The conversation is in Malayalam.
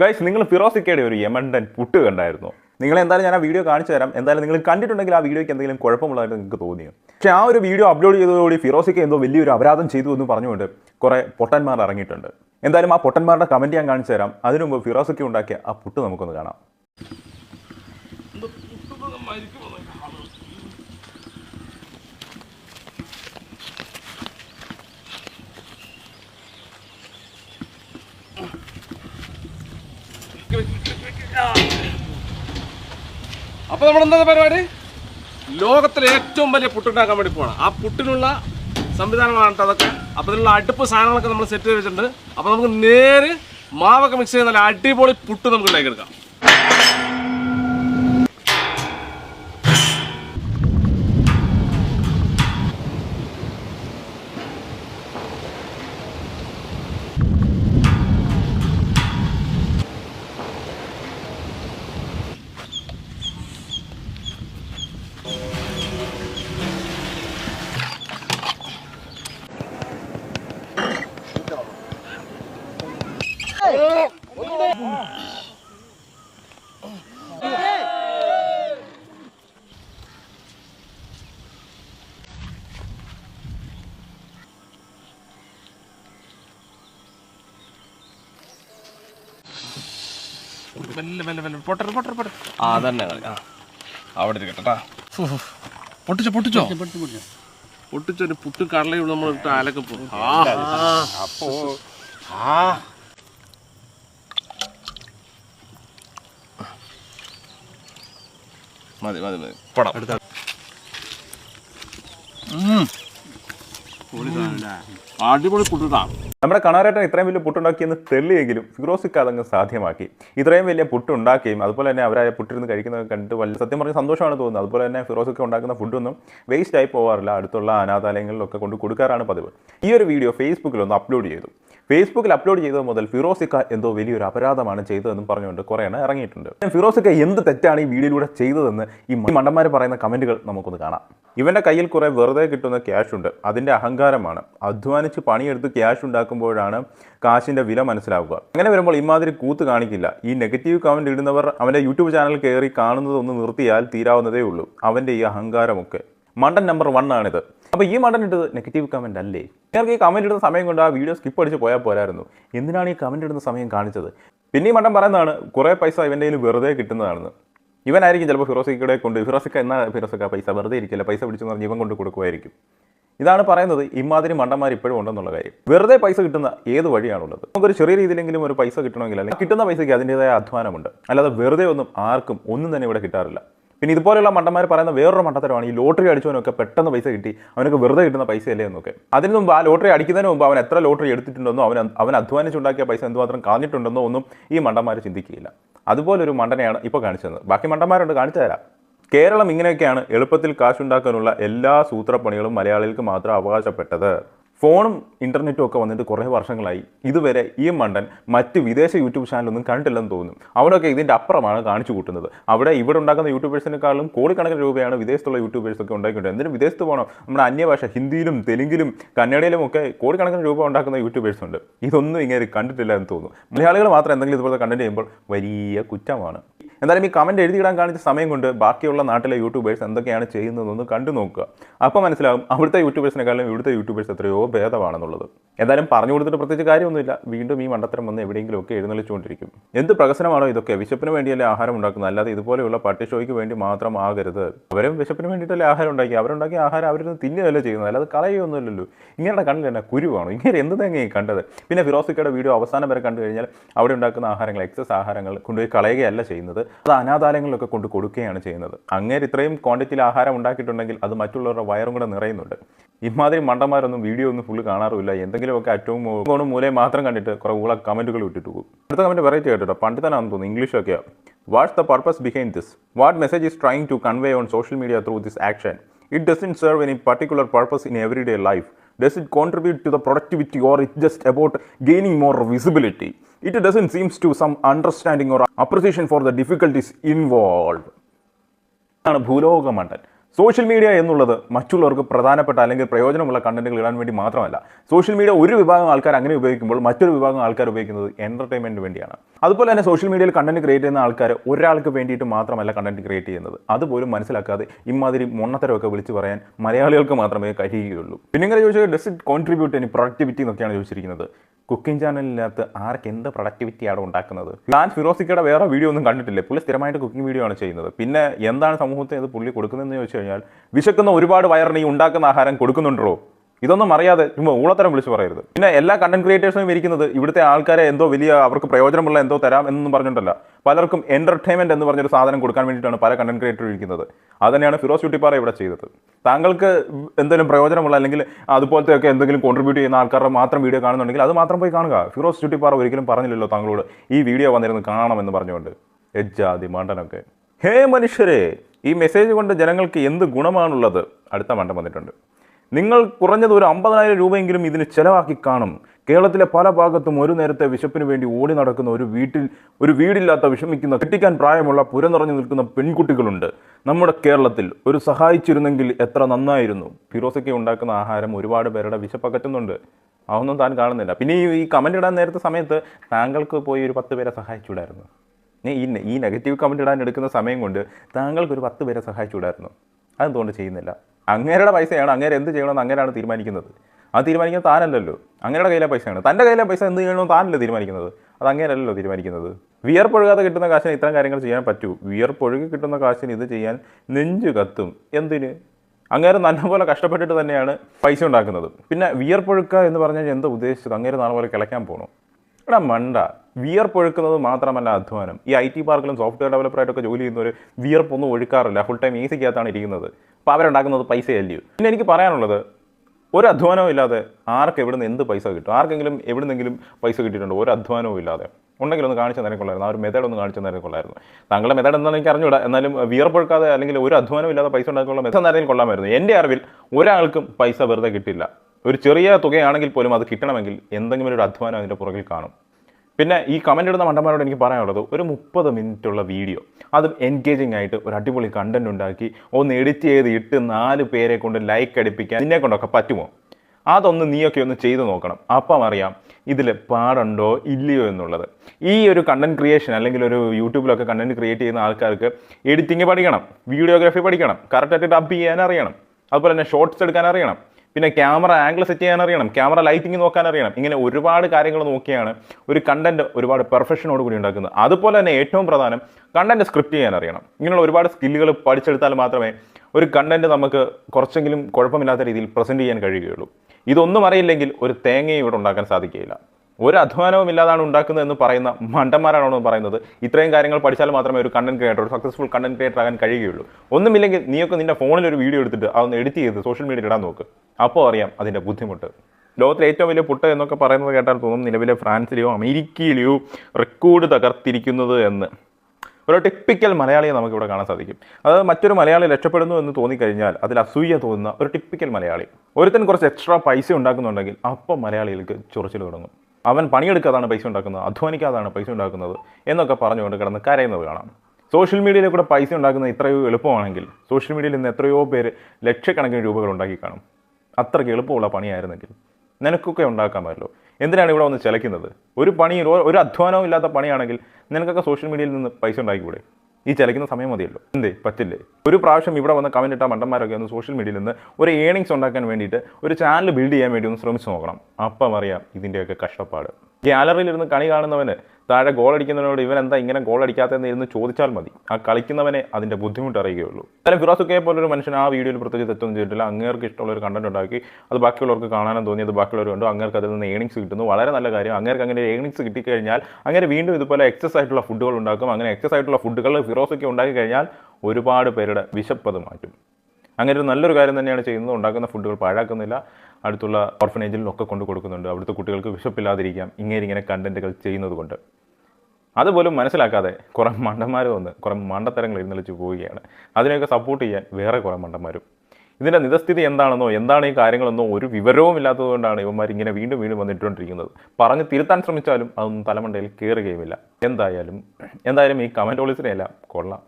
ഗൈസ് നിങ്ങൾ ഫിറോസിക്കയുടെ ഒരു യമണ്ടൻ പുട്ട് കണ്ടായിരുന്നു. നിങ്ങൾ എന്തായാലും ഞാൻ ആ വീഡിയോ കാണിച്ചു തരാം. എന്തായാലും നിങ്ങൾ കണ്ടിട്ടുണ്ടെങ്കിൽ ആ വീഡിയോയ്ക്ക് എന്തെങ്കിലും കുഴപ്പമുള്ളതായിട്ട് നിങ്ങൾക്ക് തോന്നിയോ? പക്ഷേ ആ ഒരു വീഡിയോ അപ്ലോഡ് ചെയ്തതോടുകൂടി ഫിറോസിക്ക എന്തോ വലിയൊരു അപരാധം ചെയ്തു എന്ന് പറഞ്ഞുകൊണ്ട് കുറേ പൊട്ടന്മാർ ഇറങ്ങിയിട്ടുണ്ട്. എന്തായാലും ആ പൊട്ടന്മാരുടെ കമന്റ് ഞാൻ കാണിച്ചു തരാം. അതിനു മുമ്പ് ഫിറോസിക്ക ഉണ്ടാക്കിയ ആ പുട്ട് നമുക്കൊന്ന് കാണാം. അപ്പൊ നമ്മുടെ എന്താ പരിപാടി? ലോകത്തിലെ ഏറ്റവും വലിയ പുട്ടുണ്ടാക്കാൻ വേണ്ടി പോകണം ആ പുട്ടിനുള്ള സംവിധാനങ്ങളാണ് അതൊക്കെ. അപ്പൊ അതിനുള്ള അടുപ്പ് സാധനങ്ങളൊക്കെ നമ്മൾ സെറ്റ് ചെയ്ത് വെച്ചിട്ടുണ്ട്. അപ്പൊ നമുക്ക് നേര് മാവൊക്കെ മിക്സ് ചെയ്ത് നല്ല അടിപൊളി പുട്ട് നമുക്ക് ഉണ്ടാക്കിയെടുക്കാം. ആ തന്നെ കളി. ആ. അവിടെ ഇരിക്കട്ടെ. പൊട്ടിച്ചോ പൊട്ടിച്ചോ? പൊട്ടിച്ചൊരു പുട്ടും കടലയും നമ്മൾ ഇട്ട് അപ്പോ പോകും മതി മതി മതി. പടം. അടിപൊളി നമ്മുടെ കണാരേട്ടൻ ഇത്രയും വലിയ പുട്ടുണ്ടാക്കിയെന്ന് തെളിയെങ്കിലും ഫിറോസിക്ക് അതങ്ങ് സാധ്യമാക്കി. ഇത്രയും വലിയ പുട്ടുണ്ടാക്കുകയും അതുപോലെ തന്നെ അവരായ പുട്ടിരുന്ന് കഴിക്കുന്നത് കണ്ടിട്ട് വലിയ സത്യം പറഞ്ഞ സന്തോഷമാണ് തോന്നുന്നത്. അതുപോലെ തന്നെ ഫിറോസിക്ക് ഉണ്ടാക്കുന്ന ഫുഡൊന്നും വേസ്റ്റ് ആയി പോവാറില്ല. അടുത്തുള്ള അനാഥാലയങ്ങളിലൊക്കെ കൊണ്ട് കൊടുക്കാറാണ് പതിവ്. ഈ ഒരു വീഡിയോ ഫേസ്ബുക്കിൽ ഒന്ന് അപ്ലോഡ് ചെയ്തു. ഫേസ്ബുക്കിൽ അപ്ലോഡ് ചെയ്തത് മുതൽ ഫിറോസിക്ക എന്തോ വലിയൊരു അപരാധമാണ് ചെയ്തതെന്നും പറഞ്ഞുകൊണ്ട് കുറേ എണ്ണം ഇറങ്ങിയിട്ടുണ്ട് ഫിറോസിക്ക എന്ത് തെറ്റാണ് ഈ വീഡിയോയിലൂടെ ചെയ്തതെന്ന് ഈ മണ്ടന്മാർ പറയുന്ന കമന്റുകൾ നമുക്കൊന്ന് കാണാം. ഇവന്റെ കയ്യിൽ കുറേ വെറുതെ കിട്ടുന്ന ക്യാഷ് ഉണ്ട്. അതിന്റെ അഹങ്കാരമാണ്. അധ്വാനിച്ച് പണിയെടുത്ത് ക്യാഷ് ഉണ്ടാക്കുമ്പോഴാണ് കാശിന്റെ വില മനസ്സിലാവുക. അങ്ങനെ വരുമ്പോൾ ഇമാതിരി കൂത്ത് കാണിക്കില്ല. ഈ നെഗറ്റീവ് കമന്റ് ഇടുന്നവർ അവന്റെ യൂട്യൂബ് ചാനൽ കയറി കാണുന്നത് ഒന്ന് നിർത്തിയാൽ തീരാവുന്നതേ ഉള്ളൂ. അവന്റെ ഈ അഹങ്കാരമൊക്കെ. മണ്ടൻ നമ്പർ വൺ ആണിത്. അപ്പോൾ ഈ മണ്ടൻ ഇട്ടത് നെഗറ്റീവ് കമന്റ് അല്ലേ? നിങ്ങൾക്ക് ഈ കമന്റ് ഇടുന്ന സമയം കൊണ്ട് ആ വീഡിയോ സ്കിപ്പ് അടിച്ച് പോയാൽ പോരായിരുന്നു. എന്തിനാണ് ഈ കമന്റ് ഇടുന്ന സമയം കാണിച്ചത്? പിന്നെ ഈ മണ്ടൻ പറയുന്നതാണ് കുറേ പൈസ ഇവന്റെ കയ്യിൽ വെറുതെ കിട്ടുന്നതാണെന്ന്. ഇവനായിരിക്കും ചിലപ്പോൾ ഫിറോസിക്കയുടെ കൊണ്ട് ഫിറോസിക്ക എന്നാ ഫിറോസിക്ക പൈസ വെറുതെ ഇരിക്കില്ല പൈസ പിടിച്ചെന്ന് പറഞ്ഞ് ഇവൻ കൊണ്ട് കൊടുക്കുമായിരിക്കും ഇതാണ് പറയുന്നത് ഇമാതിരി മണ്ടന്മാർ ഇപ്പോഴും ഉണ്ടെന്നുള്ള കാര്യം. വെറുതെ പൈസ കിട്ടുന്ന ഏത് വഴിയാണുള്ളത്? നമുക്കൊരു ചെറിയ രീതിയിലെങ്കിലും ഒരു പൈസ കിട്ടണമെങ്കിൽ അല്ലെങ്കിൽ കിട്ടുന്ന പൈസയ്ക്ക് അതിന്റെതായ അധ്വാനമുണ്ട്. അല്ലാതെ വെറുതെ ഒന്നും ആർക്കും ഒന്നും തന്നെ ഇവിടെ കിട്ടാറില്ല. പിന്നെ ഇതുപോലെയുള്ള മണ്ടന്മാർ പറയുന്ന വേറൊരു മണ്ടത്തരമാണ്. ഈ ലോട്ടറി അടിച്ചവനൊക്കെ പെട്ടെന്ന് പൈസ കിട്ടി. അവനൊക്കെ വെറുതെ കിട്ടുന്ന പൈസയല്ലേ എന്നൊക്കെ. അതിന് മുമ്പ് ആ ലോട്ടറി അടിക്കുന്നതിന് മുമ്പ് അവൻ എത്ര ലോട്ടറി എടുത്തിട്ടുണ്ടെന്നോ അവൻ അവൻ അധ്വാനിച്ചുണ്ടാക്കിയ പൈസ എന്തുമാത്രം കളഞ്ഞിട്ടുണ്ടെന്നോ ഒന്നും ഈ മണ്ടന്മാർ ചിന്തിക്കുകയില്ല. അതുപോലൊരു മണ്ടനെയാണ് ഇപ്പോൾ കാണിച്ചത്. ബാക്കി മണ്ടന്മാരുണ്ട് കാണിച്ചു തരാം. കേരളം ഇങ്ങനെയൊക്കെയാണ് എളുപ്പത്തിൽ കാശുണ്ടാക്കാനുള്ള എല്ലാ സൂത്രപ്പണികളും മലയാളികൾക്ക് മാത്രം അവകാശപ്പെട്ടത്. ഫോണും ഇന്റർനെറ്റും ഒക്കെ വന്നിട്ട് കുറേ വർഷങ്ങളായി. ഇതുവരെ ഈ മണ്ടൻ മറ്റ് വിദേശ യൂട്യൂബ് ചാനലൊന്നും കണ്ടില്ലെന്ന് തോന്നുന്നു അവിടെയൊക്കെ ഇതിന്റെ അപ്പുറമാണ് കാണിച്ചു കൂട്ടുന്നത്. അവിടെ ഇവിടെ ഉണ്ടാക്കുന്ന യൂട്യൂബേഴ്സിനെക്കാളും കോടിക്കണക്കിന് രൂപയാണ് വിദേശത്തുള്ള യൂട്യൂബേഴ്സൊക്കെ ഉണ്ടാക്കിയിട്ടുണ്ട്. എന്തിനും വിദേശത്ത് പോകണം. നമ്മുടെ അന്യഭാഷ ഹിന്ദിയിലും തെലുങ്കിലും കന്നഡയിലും ഒക്കെ കോടിക്കണക്കിന് രൂപ ഉണ്ടാക്കുന്ന യൂട്യൂബേഴ്സ് ഉണ്ട് ഇതൊന്നും ഇങ്ങനെ കണ്ടിട്ടില്ല എന്ന് തോന്നുന്നു മലയാളികൾ മാത്രം എന്തെങ്കിലും ഇതുപോലെ കണ്ടന്റ് ചെയ്യുമ്പോൾ വലിയ കുറ്റമാണ്. എന്തായാലും ഈ കമന്റ് എഴുതിയിടാൻ കാണിച്ച സമയം കൊണ്ട് ബാക്കിയുള്ള നാട്ടിലെ യൂട്യൂബേഴ്സ് എന്തൊക്കെയാണ് ചെയ്യുന്നതെന്ന് കണ്ടു നോക്കുക. അപ്പോൾ മനസ്സിലാവും അവിടുത്തെ യൂട്യൂബേഴ്സിനെക്കാളും ഇവിടുത്തെ യൂട്യൂബേഴ്സ് എത്രയോ ഭേദമാണെന്നുള്ളത്. എന്തായാലും പറഞ്ഞു കൊടുത്തിട്ട് പ്രത്യേകിച്ച് കാര്യമൊന്നുമില്ല. വീണ്ടും ഈ മണ്ടത്തരം വന്ന് എവിടെയെങ്കിലുമൊക്കെ എഴുന്നള്ളിച്ചുകൊണ്ടിരിക്കും. എന്ത് പ്രകസനമാണോ ഇതൊക്കെ? വിശപ്പിന് വേണ്ടിയല്ലേ ആഹാരം ഉണ്ടാക്കുന്നത്? അല്ലാതെ ഇതുപോലെയുള്ള പട്ടി ഷോയ്ക്ക് വേണ്ടി മാത്രം ആകരുത്. അവരും വിശപ്പിന് വേണ്ടിയിട്ടല്ലേ ആഹാരം ഉണ്ടാക്കി. അവരുണ്ടാക്കിയ ആഹാരം അവരിന്ന് തിന്നുകയല്ലേ ചെയ്യുന്നത്. അല്ലാതെ കളയുകയൊന്നുമില്ലല്ലോ ഇങ്ങനെ കണ്ടില്ല എന്നാ കുരുവാണോ. ഇങ്ങനെ എന്ത് തേങ്ങയും കണ്ടത്? പിന്നെ ഫിറോസിക്കയുടെ വീഡിയോ അവസാനം വരെ കണ്ടു കഴിഞ്ഞാൽ അവിടെ ഉണ്ടാക്കുന്ന ആഹാരങ്ങൾ എക്സസ് ആഹാരങ്ങൾ കൊണ്ടുപോയി കളയുകയല്ല ചെയ്യുന്നത്. അത് അനാഥാലയങ്ങളിലൊക്കെ കൊണ്ട് കൊടുക്കുകയാണ് ചെയ്യുന്നത്. അങ്ങനെ ഇത്രയും ക്വാണ്ടിറ്റിയിൽ ആഹാരം ഉണ്ടാക്കിയിട്ടുണ്ടെങ്കിൽ അത് മറ്റുള്ളവരുടെ വയറും കൂടെ നിറയുന്നുണ്ട്. ഇമാതിരി മണ്ടന്മാരൊന്നും വീഡിയോ ഒന്നും ഫുള്ള് കാണാറുമില്ല. എന്തെങ്കിലുമൊക്കെ അറ്റവും കോണും മൂലയും മാത്രം കണ്ടിട്ട് കുറേ ഊള കമന്റുകൾ വിട്ടിട്ട് പോകും. അടുത്ത കമന്റ് വെറൈറ്റി കേട്ടോ പണ്ഡിതനാണെന്ന് തോന്നുന്നു ഇംഗ്ലീഷൊക്കെയാണ് what's the purpose behind this what message is trying to convey on social media through this action it doesn't serve any particular purpose in every day life does it contribute to the productivity or it just about gaining more visibility it doesn't seems to some understanding or appreciation for the difficulties involve ആണ് ഭൂലോക മണ്ടൻ സോഷ്യൽ മീഡിയ എന്നുള്ളത് മറ്റുള്ളവർക്ക് പ്രധാനപ്പെട്ട അല്ലെങ്കിൽ പ്രയോജനമുള്ള കണ്ടന്റുകൾ ഇടാൻ വേണ്ടി മാത്രമല്ല. സോഷ്യൽ മീഡിയ ഒരു വിഭാഗം ആൾക്കാർ അങ്ങനെ ഉപയോഗിക്കുമ്പോൾ മറ്റൊരു വിഭാഗം ആൾക്കാർ ഉപയോഗിക്കുന്നത് എന്റർടൈൻമെന്റിന് വേണ്ടിയാണ്. അതുപോലെ തന്നെ സോഷ്യൽ മീഡിയയിൽ കണ്ടന്റ് ക്രിയേറ്റ് ചെയ്യുന്ന ആൾക്കാർ ഒരാൾക്ക് വേണ്ടിയിട്ട് മാത്രമല്ല കണ്ടന്റ് ക്രിയേറ്റ് ചെയ്യുന്നത്. അതുപോലും മനസ്സിലാക്കാതെ ഇമാതിരി മൊണ്ണത്തരമൊക്കെ വിളിച്ച് പറയാൻ മലയാളികൾക്ക് മാത്രമേ കഴിയുകയുള്ളൂ. പിന്നെ ഇങ്ങനെ ചോദിച്ചാൽ ഡസ് ഇറ്റ് കോൺട്രിബ്യൂട്ട് ഇനി പ്രൊഡക്ടിവിറ്റി എന്നൊക്കെയാണ് ചോദിച്ചിരിക്കുന്നത്. കുക്കിംഗ് ചാനലിനകത്ത് ആർക്ക് എന്ത് പ്രൊഡക്ടിവിറ്റിയാണ് ഉണ്ടാക്കുന്നത്? ഞാൻ ഫിറോസിക്കയുടെ വേറെ വീഡിയോ ഒന്നും കണ്ടിട്ടില്ല. പുള്ളി സ്ഥിരമായിട്ട് കുക്കിംഗ് വീഡിയോ ആണ് ചെയ്യുന്നത്. പിന്നെ എന്താണ് സമൂഹത്തിന് ഇത് പുള്ളി കൊടുക്കുന്നതെന്ന് ചോദിച്ചു കഴിഞ്ഞാൽ വിശക്കുന്ന ഒരുപാട് വയറിന് ഈ ഉണ്ടാക്കുന്ന ആഹാരം കൊടുക്കുന്നുണ്ടോ ഇതൊന്നും അറിയാതെ ചുമ്മാ ഊളത്തരം വിളിച്ച് പറയരുത്. പിന്നെ എല്ലാ കണ്ടന്റ് ക്രിയേറ്റേഴ്സും ഇരിക്കുന്നത് ഇവിടുത്തെ ആൾക്കാരെ എന്തോ വലിയ അവർക്ക് പ്രയോജനമുള്ള എന്തോ തരാം എന്നൊന്നും പറഞ്ഞിട്ടല്ല. പലർക്കും എന്റർടൈൻമെന്റ് എന്ന് പറഞ്ഞൊരു സാധനം കൊടുക്കാൻ വേണ്ടിയിട്ടാണ് പല കണ്ടന്റ് ക്രിയേറ്റർ ഇരിക്കുന്നത്. അത് തന്നെയാണ് ഫിറോസ് ചുട്ടിപ്പാറ ഇവിടെ ചെയ്തത്. താങ്കൾക്ക് എന്തെങ്കിലും പ്രയോജനമുള്ള അല്ലെങ്കിൽ അതുപോലത്തെ ഒക്കെ എന്തെങ്കിലും കോൺട്രിബ്യൂട്ട് ചെയ്യുന്ന ആൾക്കാരുടെ മാത്രം വീഡിയോ കാണുന്നുണ്ടെങ്കിൽ അത് മാത്രം പോയി കാണുക. ഫിറോസ് ചുട്ടിപ്പാറ ഒരിക്കലും പറഞ്ഞില്ലല്ലോ താങ്കളോട് ഈ വീഡിയോ വന്നിരുന്ന് കാണണമെന്ന് പറഞ്ഞുകൊണ്ട്. എജ്ജാതി മണ്ടനൊക്കെ. ഹേ മനുഷ്യരെ ഈ മെസ്സേജ് കൊണ്ട് ജനങ്ങൾക്ക് എന്ത് ഗുണമാണുള്ളത്? അടുത്ത മണ്ടം വന്നിട്ടുണ്ട്. നിങ്ങൾ കുറഞ്ഞത് ഒരു അമ്പതിനായിരം രൂപയെങ്കിലും ഇതിന് ചിലവാക്കി കാണും. കേരളത്തിലെ പല ഭാഗത്തും ഒരു നേരത്തെ വിശപ്പിന് വേണ്ടി ഓടി നടക്കുന്ന ഒരു വീട്ടിൽ ഒരു വീടില്ലാത്ത വിഷമിക്കുന്ന കെട്ടിക്കാൻ പ്രായമുള്ള പുര നിറഞ്ഞു നിൽക്കുന്ന പെൺകുട്ടികളുണ്ട്. നമ്മുടെ കേരളത്തിൽ ഒരു സഹായിച്ചിരുന്നെങ്കിൽ എത്ര നന്നായിരുന്നു. ഫിറോസയ്ക്ക് ഉണ്ടാക്കുന്ന ആഹാരം ഒരുപാട് പേരുടെ വിശപ്പകറ്റുന്നുണ്ട് അതൊന്നും താൻ കാണുന്നില്ല. പിന്നെ ഈ- കമന്റ് ഇടാൻ നേരത്തെ സമയത്ത് താങ്കൾക്ക് പോയി ഒരു പത്ത് പേരെ സഹായിച്ചുകൂടായിരുന്നു. ഈ ഈ നെഗറ്റീവ് കമന്റ് ഇടാൻ എടുക്കുന്ന സമയം കൊണ്ട് താങ്കൾക്ക് ഒരു പത്ത് പേരെ സഹായിച്ചുകൂടായിരുന്നു. അതെന്തുകൊണ്ട് ചെയ്യുന്നില്ല? അങ്ങേരുടെ പൈസയാണ് അങ്ങേരെ എന്ത് ചെയ്യണമെന്ന് അങ്ങനെയാണ് തീരുമാനിക്കുന്നത്. അത് തീരുമാനിക്കുന്നത് താനല്ലല്ലോ. അങ്ങേരുടെ കയ്യിലെ പൈസയാണ്. തന്റെ കയ്യിലെ പൈസ എന്ത് ചെയ്യണമെന്ന് താനല്ലേ തീരുമാനിക്കുന്നത്? അത് അങ്ങേരല്ലല്ലോ തീരുമാനിക്കുന്നത്. വിയർപ്പൊഴുകാതെ കിട്ടുന്ന കാശിന് ഇത്തരം കാര്യങ്ങൾ ചെയ്യാൻ പറ്റൂ. വിയർപ്പൊഴുകി കിട്ടുന്ന കാശിന് ഇത് ചെയ്യാൻ നെഞ്ചു കത്തും. എന്തിന്? അങ്ങേരെ നല്ലപോലെ കഷ്ടപ്പെട്ടിട്ട് തന്നെയാണ് പൈസ ഉണ്ടാക്കുന്നത്. പിന്നെ വിയർപ്പൊഴുക്കുക എന്ന് പറഞ്ഞാൽ എന്താ ഉദ്ദേശിച്ചത്? അങ്ങേരെ നാളെ പോലെ കിളയ്ക്കാൻ പോകണം എടാ മണ്ട വിയർപ്പൊഴുക്കുന്നത് മാത്രമല്ല അധ്വാനം. ഈ ഐ ടി പാർക്കിലും സോഫ്റ്റ്വെയർ ഡെവലപ്പറായിട്ടൊക്കെ ജോലി ചെയ്യുന്നവർ വിയർപ്പൊന്നും ഒഴുക്കാറില്ല. ഫുൾ ടൈം എ സിക്കകത്താണ് ഇരിക്കുന്നത്. അപ്പോൾ അവരുണ്ടാക്കുന്നത് പൈസ അല്ലയോ പിന്നെ എനിക്ക് പറയാനുള്ളത് ഒരു അധ്വാനവും ഇല്ലാതെ ആർക്ക് എവിടുന്ന് എന്ത് പൈസ കിട്ടും? ആർക്കെങ്കിലും എവിടുന്നെങ്കിലും പൈസ കിട്ടിയിട്ടുണ്ടോ? ഒരു അധ്വാനവും ഇല്ലാതെ. ഉണ്ടെങ്കിൽ ഒന്ന് കാണിച്ചു തന്നെ കൊള്ളായിരുന്നു. ആ ഒരു മെത്തേഡ് ഒന്ന് കാണിച്ചു തന്നെ കൊള്ളായിരുന്നു. താങ്കളുടെ മെത്തേഡ് എന്താണെന്ന് എനിക്ക് അറിഞ്ഞൂടാ. എന്നാലും വിയർപ്പൊഴുക്കാതെ അല്ലെങ്കിൽ ഒരു അധ്വാനം ഇല്ലാതെ പൈസ ഉണ്ടാക്കാനുള്ള മെത്തേഡ് നേരം കൊള്ളാമായിരുന്നു. എന്റെ അറിവിൽ ഒരാൾക്കും പൈസ വെറുതെ കിട്ടില്ല. ഒരു ചെറിയ തുകയാണെങ്കിൽ പോലും അത് കിട്ടണമെങ്കിൽ എന്തെങ്കിലും ഒരു അധ്വാനം അതിന്റെ പുറകിൽ കാണും. പിന്നെ ഈ കമന്റ് ഇടുന്ന മണ്ടന്മാരോട് എനിക്ക് പറയാനുള്ളത് ഒരു മുപ്പത് മിനിറ്റുള്ള വീഡിയോ അതും എൻഗേജിങ് ആയിട്ട് ഒരു അടിപൊളി കണ്ടന്റ് ഉണ്ടാക്കി ഒന്ന് എഡിറ്റ് ചെയ്ത് ഇട്ട് നാല് പേരെ കൊണ്ട് ലൈക്ക് അടിപ്പിക്കാൻ നിന്നെ കൊണ്ടൊക്കെ പറ്റുമോ? അതൊന്ന് നീയൊക്കെ ഒന്ന് ചെയ്തു നോക്കണം. അപ്പം അറിയാം ഇതിൽ പാടുണ്ടോ ഇല്ലയോ എന്നുള്ളത്. ഈ ഒരു കണ്ടന്റ് ക്രിയേഷൻ അല്ലെങ്കിൽ ഒരു യൂട്യൂബിലൊക്കെ കണ്ടന്റ് ക്രിയേറ്റ് ചെയ്യുന്ന ആൾക്കാർക്ക് എഡിറ്റിംഗ് പഠിക്കണം വീഡിയോഗ്രാഫി പഠിക്കണം കറക്റ്റായിട്ട് ഡബ് ചെയ്യാൻ അറിയണം അതുപോലെ തന്നെ ഷോർട്സ് എടുക്കാൻ അറിയണം പിന്നെ ക്യാമറ ആംഗിൾ സെറ്റ് ചെയ്യാൻ അറിയണം ക്യാമറ ലൈറ്റിംഗ് നോക്കാൻ അറിയണം. ഇങ്ങനെ ഒരുപാട് കാര്യങ്ങൾ നോക്കിയാണ് ഒരു കണ്ടന്റ് ഒരുപാട് പെർഫെക്ഷനോട് കൂടി ഉണ്ടാക്കുന്നത്. അതുപോലെ തന്നെ ഏറ്റവും പ്രധാനം കണ്ടന്റ് സ്ക്രിപ്റ്റ് ചെയ്യാൻ അറിയണം. ഇങ്ങനെയുള്ള ഒരുപാട് സ്കില്ലുകൾ പഠിച്ചെടുത്താൽ മാത്രമേ ഒരു കണ്ടന്റ് നമുക്ക് കുറച്ചെങ്കിലും കുഴപ്പമില്ലാത്ത രീതിയിൽ പ്രസന്റ് ചെയ്യാൻ കഴിയുകയുള്ളൂ. ഇതൊന്നും അറിയില്ലെങ്കിൽ ഒരു തേങ്ങയും ഇവിടെ ഉണ്ടാക്കാൻ സാധിക്കുകയില്ല. ഒരു അധ്വാനവും ഇല്ലാതാണ് ഉണ്ടാക്കുന്നത് എന്ന് പറയുന്ന മണ്ടന്മാരാണോ എന്ന് പറയുന്നത്. ഇത്രയും കാര്യങ്ങൾ പഠിച്ചാൽ മാത്രമേ ഒരു കണ്ടന്റ് ക്രിയേറ്റർ ഒരു സക്സസ്ഫുൾ കണ്ടന്റ് ക്രിയേറ്റർ ആകാൻ കഴിയുകയുള്ളൂ. ഒന്നുമില്ലെങ്കിൽ നീയൊക്കെ നിന്റെ ഫോണിൽ ഒരു വീഡിയോ എടുത്തിട്ട് അതൊന്ന് എഡിറ്റ് ചെയ്ത് സോഷ്യൽ മീഡിയയിൽ ഇടാൻ നോക്ക്. അപ്പോൾ അറിയാം അതിന്റെ ബുദ്ധിമുട്ട്. ലോകത്തിലെ ഏറ്റവും വലിയ പുട്ട എന്നൊക്കെ പറയുന്നത് കേട്ടാൽ തോന്നും നിലവിലെ ഫ്രാൻസിലെയോ അമേരിക്കയിലെയോ റെക്കോർഡ് തകർത്തിരിക്കുന്നത് എന്ന്. ഒരു ടിപ്പിക്കൽ മലയാളിയെ നമുക്കിവിടെ കാണാൻ സാധിക്കും. അത് മറ്റൊരു മലയാളി രക്ഷപ്പെടുന്നു എന്ന് തോന്നിക്കഴിഞ്ഞാൽ അതിൽ അസൂയ തോന്നുന്ന ഒരു ടിപ്പിക്കൽ മലയാളി. ഒരുത്തൻ കുറച്ച് എക്സ്ട്രാ പൈസ ഉണ്ടാക്കുന്നുണ്ടെങ്കിൽ അപ്പം മലയാളികൾക്ക് ചൊറിച്ചിൽ തുടങ്ങും. അവൻ പണിയെടുക്കാതാണ് പൈസ ഉണ്ടാക്കുന്നത് അധ്വാനിക്കാതാണ് പൈസ ഉണ്ടാക്കുന്നത് എന്നൊക്കെ പറഞ്ഞുകൊണ്ട് കിടന്ന് കരയുന്നത് കാണാം. സോഷ്യൽ മീഡിയയിൽ കൂടെ പൈസ ഉണ്ടാക്കുന്നത് ഇത്രയോ എളുപ്പമാണെങ്കിൽ സോഷ്യൽ മീഡിയയിൽ നിന്ന് എത്രയോ പേര് ലക്ഷക്കണക്കിന് രൂപകൾ ഉണ്ടാക്കി കാണും. അത്രയ്ക്ക് എളുപ്പമുള്ള പണിയായിരുന്നെങ്കിൽ നിനക്കൊക്കെ ഉണ്ടാക്കാമല്ലോ. എന്തിനാണ് ഇവിടെ വന്ന് ചിലയ്ക്കുന്നത്? ഒരു പണി ഒരു അധ്വാനവും ഇല്ലാത്ത പണിയാണെങ്കിൽ നിനക്കൊക്കെ സോഷ്യൽ മീഡിയയിൽ നിന്ന് പൈസ ഉണ്ടാക്കിക്കൂടെ? ഈ ചിലയ്ക്കുന്ന സമയം മതിയല്ലോ. എന്തേ? പറ്റില്ലേ? ഒരു പ്രാവശ്യം ഇവിടെ വന്ന് കമന്റ് ഇട്ട മണ്ടന്മാരൊക്കെ ഒന്ന് സോഷ്യൽ മീഡിയയിൽ നിന്ന് ഒരു ഏണിങ്സ് ഉണ്ടാക്കാൻ വേണ്ടിയിട്ട് ഒരു ചാനൽ ബിൽഡ് ചെയ്യാൻ വേണ്ടി ഒന്ന് ശ്രമിച്ചു നോക്കണം. അപ്പം അറിയാം ഇതിന്റെയൊക്കെ കഷ്ടപ്പാട്. ഗ്യാലറിയിലിരുന്ന് കണി കാണുന്നവന് താഴെ ഗോൾ അടിക്കുന്നതിനോട് ഇവൻ എന്താ ഇങ്ങനെ ഗോൾ അടിക്കാത്തതെന്ന് ഇരുന്ന് ചോദിച്ചാൽ മതി. ആ കളിക്കുന്നവനെ അതിന്റെ ബുദ്ധിമുട്ട് അറിയുകയുള്ളൂ. എന്തായാലും ഫിറാസുക്കയെ പോലൊരു മനുഷ്യൻ ആ വീഡിയോയിൽ പ്രത്യേകിച്ച് തെറ്റൊന്നും ചെയ്തിട്ടില്ല. അങ്ങേർക്ക് ഇഷ്ടമുള്ള ഒരു കണ്ടന്റ് ഉണ്ടാക്കി. അത് ബാക്കിയുള്ളവർക്ക് കാണാനും തോന്നി അത് ബാക്കിയുള്ളവർ കണ്ടു. അങ്ങേർക്ക് അതിൽ നിന്ന് ഏണിങ്സ് കിട്ടുന്നു. വളരെ നല്ല കാര്യം. അങ്ങേർക്ക് അങ്ങനെ ഏണിങ്സ് കിട്ടിക്കഴിഞ്ഞാൽ അങ്ങനെ വീണ്ടും ഇതുപോലെ എക്സസ് ആയിട്ടുള്ള ഫുഡുകൾ ഉണ്ടാക്കും. അങ്ങനെ എക്സസ് ആയിട്ടുള്ള ഫുഡുകൾ ഫിറോസൊക്കെ ഉണ്ടാക്കി കഴിഞ്ഞാൽ ഒരുപാട് പേരുടെ വിശപ്പത് മാറ്റും. അങ്ങനെ ഒരു നല്ലൊരു കാര്യം തന്നെയാണ് ചെയ്യുന്നത്. ഉണ്ടാക്കുന്ന ഫുഡുകൾ പാഴാക്കുന്നില്ല. അടുത്തുള്ള ഓർഫനേജിലും ഒക്കെ കൊണ്ട് കൊടുക്കുന്നുണ്ട്. അവിടുത്തെ കുട്ടികൾക്ക് വിശപ്പില്ലാതിരിക്കാം. ഇങ്ങനെ ഇങ്ങനെ കണ്ടന്റുകൾ ചെയ്യുന്നത് കൊണ്ട് അതുപോലും മനസ്സിലാക്കാതെ കുറേ മണ്ടന്മാർ വന്ന് കുറേ മണ്ടത്തരങ്ങൾ എഴുന്നള്ളിച്ച് പോവുകയാണ്. അതിനെയൊക്കെ സപ്പോർട്ട് ചെയ്യാൻ വേറെ കുറേ മണ്ടന്മാരും. ഇതിന്റെ നിതസ്ഥിതി എന്താണെന്നോ എന്താണ് ഈ കാര്യങ്ങളെന്നോ ഒരു വിവരവും ഇല്ലാത്തതുകൊണ്ടാണ് ഇവന്മാർ ഇങ്ങനെ വീണ്ടും വീണ്ടും വന്നിട്ടുകൊണ്ടിരിക്കുന്നത്. പറഞ്ഞ് തിരുത്താൻ ശ്രമിച്ചാലും അതൊന്നും തലമണ്ടയിൽ കയറുകയുമില്ല എന്തായാലും എന്തായാലും ഈ കമന്റ് പോളിസിനെയെല്ലാം കൊള്ളാം.